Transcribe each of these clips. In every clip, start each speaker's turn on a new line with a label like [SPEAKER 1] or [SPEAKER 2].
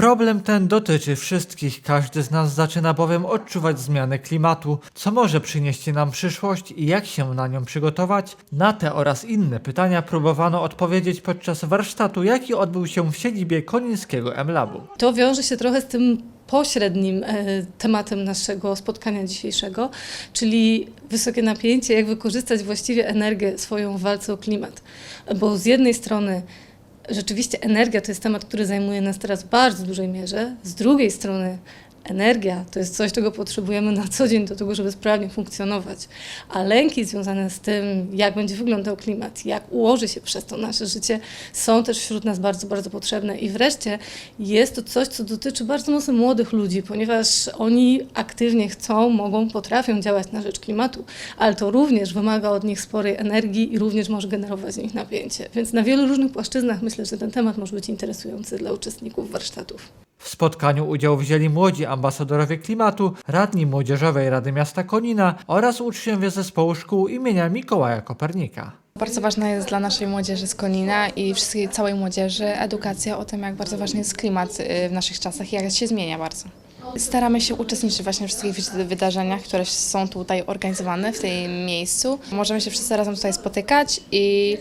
[SPEAKER 1] Problem ten dotyczy wszystkich, każdy z nas zaczyna bowiem odczuwać zmianę klimatu, co może przynieść nam przyszłość i jak się na nią przygotować. Na te oraz inne pytania próbowano odpowiedzieć podczas warsztatu, jaki odbył się w siedzibie Konińskiego M-Labu.
[SPEAKER 2] To wiąże się trochę z tym pośrednim e, tematem naszego spotkania dzisiejszego, czyli wysokie napięcie, jak wykorzystać właściwie energię swoją w walce o klimat. Bo z jednej strony rzeczywiście energia to jest temat, który zajmuje nas teraz w bardzo dużej mierze, z drugiej strony energia to jest coś, czego potrzebujemy na co dzień do tego, żeby sprawnie funkcjonować. A lęki związane z tym, jak będzie wyglądał klimat, jak ułoży się przez to nasze życie, są też wśród nas bardzo, bardzo potrzebne. I wreszcie jest to coś, co dotyczy bardzo mocno młodych ludzi, ponieważ oni aktywnie chcą, mogą, potrafią działać na rzecz klimatu, ale to również wymaga od nich sporej energii i również może generować z nich napięcie. Więc na wielu różnych płaszczyznach myślę, że ten temat może być interesujący dla uczestników warsztatów.
[SPEAKER 1] W spotkaniu udział wzięli młodzi ambasadorowie klimatu, radni Młodzieżowej Rady Miasta Konina oraz uczniowie zespołu szkół imienia Mikołaja Kopernika.
[SPEAKER 3] Bardzo ważna jest dla naszej młodzieży z Konina i wszystkiej całej młodzieży edukacja o tym, jak bardzo ważny jest klimat y, w naszych czasach i jak się zmienia bardzo. Staramy się uczestniczyć właśnie w wszystkich wy- wydarzeniach, które są tutaj organizowane w tym miejscu. Możemy się wszyscy razem tutaj spotykać i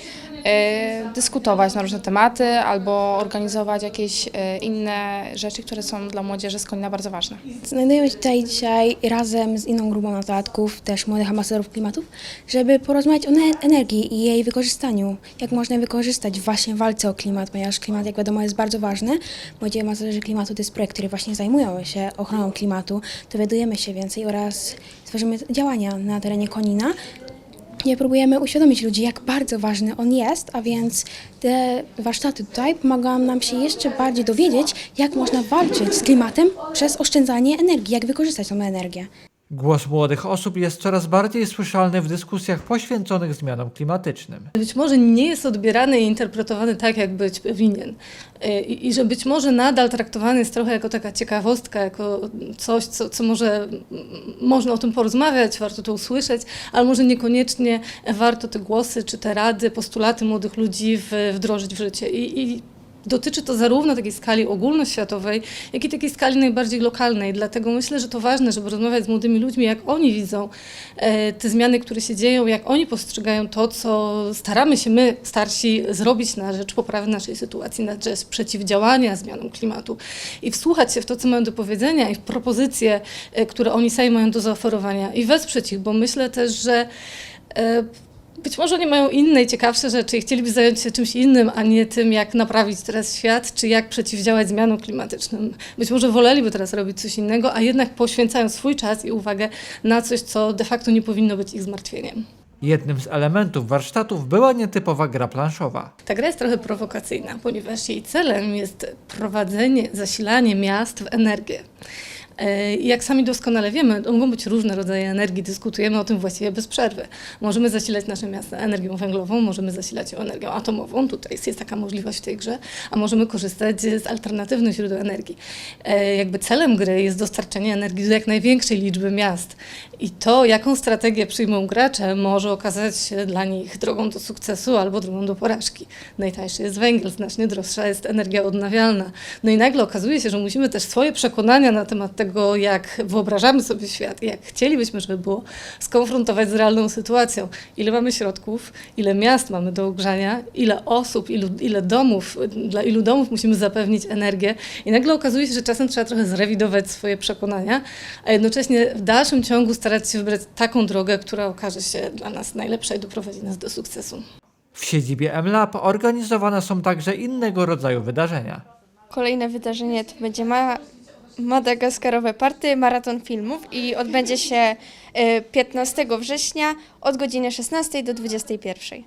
[SPEAKER 3] e, dyskutować na różne tematy albo organizować jakieś e, inne rzeczy, które są dla młodzieży z Konina bardzo ważne.
[SPEAKER 4] Znajdujemy się tutaj dzisiaj razem z inną grupą nastolatków, też młodych ambasadorów klimatów, żeby porozmawiać o ne- energii i jej wykorzystaniu. Jak można wykorzystać właśnie w walce o klimat, ponieważ klimat, jak wiadomo, jest bardzo ważny. Młodzi ambasadorzy klimatu to jest projekt, który właśnie zajmują się ochroną klimatu. Dowiadujemy się więcej oraz tworzymy działania na terenie Konina, gdzie próbujemy uświadomić ludzi, jak bardzo ważny on jest, a więc te warsztaty tutaj pomagają nam się jeszcze bardziej dowiedzieć, jak można walczyć z klimatem przez oszczędzanie energii, jak wykorzystać tą energię.
[SPEAKER 1] Głos młodych osób jest coraz bardziej słyszalny w dyskusjach poświęconych zmianom klimatycznym.
[SPEAKER 2] być może nie jest odbierany i interpretowany tak, jak być winien. Y, I, I że być może nadal traktowany jest trochę jako taka ciekawostka, jako coś, co, co może można o tym porozmawiać, warto to usłyszeć, ale może niekoniecznie warto te głosy, czy te rady, postulaty młodych ludzi wdrożyć w życie. I, i Dotyczy to zarówno takiej skali ogólnoświatowej, jak i takiej skali najbardziej lokalnej. Dlatego myślę, że to ważne, żeby rozmawiać z młodymi ludźmi, jak oni widzą e, te zmiany, które się dzieją, jak oni postrzegają to, co staramy się my, starsi, zrobić na rzecz poprawy naszej sytuacji, na rzecz przeciwdziałania zmianom klimatu i wsłuchać się w to, co mają do powiedzenia i w propozycje, e, które oni sami mają do zaoferowania i wesprzeć ich, bo myślę też, że e, być może oni mają inne i ciekawsze rzeczy i chcieliby zająć się czymś innym, a nie tym, jak naprawić teraz świat, czy jak przeciwdziałać zmianom klimatycznym. Być może woleliby teraz robić coś innego, a jednak poświęcają swój czas i uwagę na coś, co de facto nie powinno być ich zmartwieniem.
[SPEAKER 1] Jednym z elementów warsztatów była nietypowa gra planszowa.
[SPEAKER 2] Ta gra jest trochę prowokacyjna, ponieważ jej celem jest prowadzenie, zasilanie miast w energię. E, Jak sami doskonale wiemy, mogą być różne rodzaje energii, dyskutujemy o tym właściwie bez przerwy. Możemy zasilać nasze miasta energią węglową, możemy zasilać ją energią atomową, tutaj jest, jest taka możliwość w tej grze, a możemy korzystać z alternatywnych źródeł energii. E, Jakby celem gry jest dostarczenie energii do jak największej liczby miast i to, jaką strategię przyjmą gracze, może okazać się dla nich drogą do sukcesu albo drogą do porażki. Najtańszy jest węgiel, znacznie droższa jest energia odnawialna. No i nagle okazuje się, że musimy też swoje przekonania na temat tego, jak wyobrażamy sobie świat jak chcielibyśmy, żeby było, skonfrontować z realną sytuacją. Ile mamy środków, ile miast mamy do ogrzania, ile osób, ilu, ile domów, dla ilu domów musimy zapewnić energię. I nagle okazuje się, że czasem trzeba trochę zrewidować swoje przekonania, a jednocześnie w dalszym ciągu starać się wybrać taką drogę, która okaże się dla nas najlepsza i doprowadzi nas do sukcesu.
[SPEAKER 1] W siedzibie M-Lab organizowane są także innego rodzaju wydarzenia.
[SPEAKER 5] Kolejne wydarzenie to będzie ma madagaskarowe party, maraton filmów i odbędzie się e, 15 września od godziny 16 do 21.